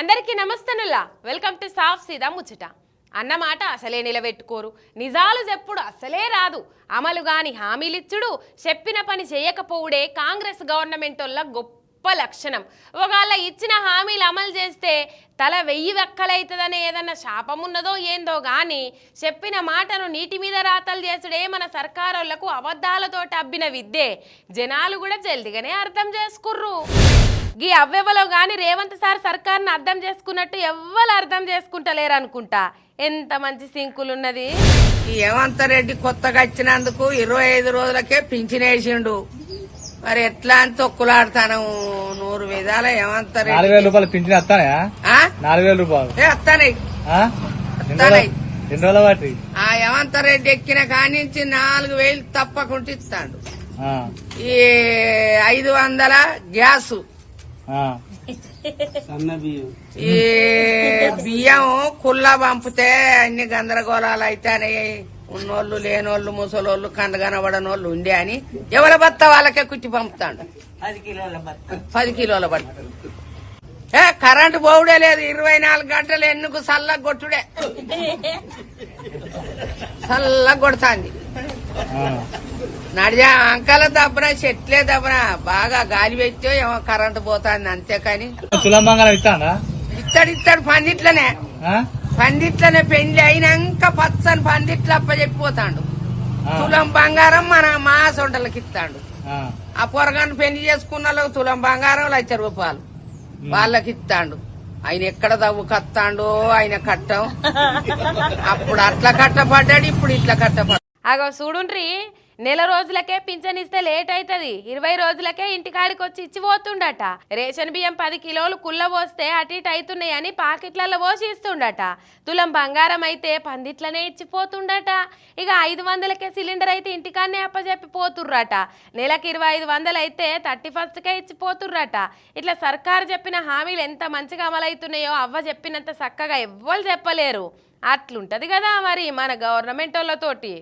అందరికీ నమస్తనుల్లా. Welcome to సాఫ్ సీదా ముచ్చట. అన్నమాట అసలే నిలబెట్టుకోరు. నిజాలు చెప్పుడు అసలే రాదు. అమలు గాని హామీలిచ్చుడు చెప్పిన పని చేయకపోవుడే కాంగ్రెస్ గవర్నమెంట్ వల్ల గొప్ప లక్షణం. ఒకవేళ ఇచ్చిన హామీలు అమలు చేస్తే తల వెయ్యి వెక్కలైతుందనే ఏదన్నా శాపం ఉన్నదో ఏందో గాని చెప్పిన మాటను నీటి మీద రాతలు చేసుడే మన సర్కారోళ్ళకు అబద్ధాలతోటి అబ్బిన విద్యే. జనాలు కూడా జల్దిగానే అర్థం చేసుకుర్రు. గీ అవ్వెవలో గాని రేవంత్ సార్ సర్కార్ని అర్థం చేసుకున్నట్టు ఎవ్వరు అర్థం చేసుకుంటలేరు అనుకుంటా. ఎంత మంచి సింకులున్నది ఈ హేమంత్ రెడ్డి కొత్తగా వచ్చినందుకు ఇరవై ఐదు రోజులకే పింఛనేసిండు మరి ఎట్లా అని తొక్కులాడతాను. నూరు విధాల హేమంత్ నాలుగు రెడ్డి వేల రూపాయలు పింఛన్ వస్తాయా ఆ? నాలుగు వేల రూపాయలు. ఏ వస్తానై ఆ? ఎన్ని రోజులు హేమంత్ రెడ్డి ఎక్కిన కానించి నాలుగు వేలు తప్పకుండా ఇస్తాడు. ఆ, ఈ ఐదు వందల గ్యాసు. ఈ బియ్యం. కుల్లా పంపితే అన్ని గందరగోళాలు అయితేనే ఉన్నోళ్ళు లేనోళ్ళు ముసలోళ్ళు కండగనబడనోళ్ళు ఉండే అని ఎవరి బత్త వాళ్ళకే కుచ్చి పంపుతాడు. పది కిలోల బట్ట ఏ కరెంటు పోవుడే లేదు ఇరవై నాలుగు గంటలు ఎన్నుకు చల్ల కొట్టుడే? చల్ల కొడుతాంది. ఆ. నడిజా అంకల దబ్బన చెట్లే దబ్బన బాగా గాలి పెట్టో ఏమో కరెంటు పోతాంది అంతేకాని. తులం బంగారం ఇస్తాడా ఇత్తడు ఇత్తడు పందిట్లనే? పందిట్లనే పెళ్ళి అయినాక పచ్చని పందిట్లు అప్పచెప్పిపోతాడు ఆ, తులం బంగారం మన మా సొంటలకి ఇస్తాడు. ఆ, ఆ పొరగాన్ని పెళ్ళి చేసుకున్న వాళ్ళకి తులం బంగారం లక్ష రూపాయలు. వాళ్ళకి ఇస్తాడు. ఆయన ఎక్కడ దవ్వు కత్తాండో ఆయన కట్టం. అప్పుడు అట్లా కట్టపడ్డాడు ఇప్పుడు ఇట్లా కట్టపడ్డాడు. అగో చూడుండ్రి నెల రోజులకే పింఛన్ ఇస్తే లేట్ అవుతుంది ఇరవై రోజులకే ఇంటికాడికి వచ్చి ఇచ్చి పోతుండట. రేషన్ బియ్యం పది కిలోలు కుళ్ళ పోస్తే అటు ఇటు అవుతున్నాయని పాకెట్లలో పోసి ఇస్తుండట. తులం బంగారం అయితే పందిట్లనే ఇచ్చిపోతుండట ఇక ఐదు వందలకే సిలిండర్ అయితే ఇంటికాడనే అప్పచెప్పి పోతుర్రట. నెలకు ఇరవై ఐదు వందలు అయితే థర్టీ ఫస్ట్కే ఇచ్చిపోతుర్రట ఇట్లా సర్కారు చెప్పిన హామీలు ఎంత మంచిగా అమలవుతున్నాయో అవ్వ చెప్పినంత చక్కగా ఎవ్వరు చెప్పలేరు. అట్లుంటది కదా మరి మన గవర్నమెంట్ వాళ్ళతోటి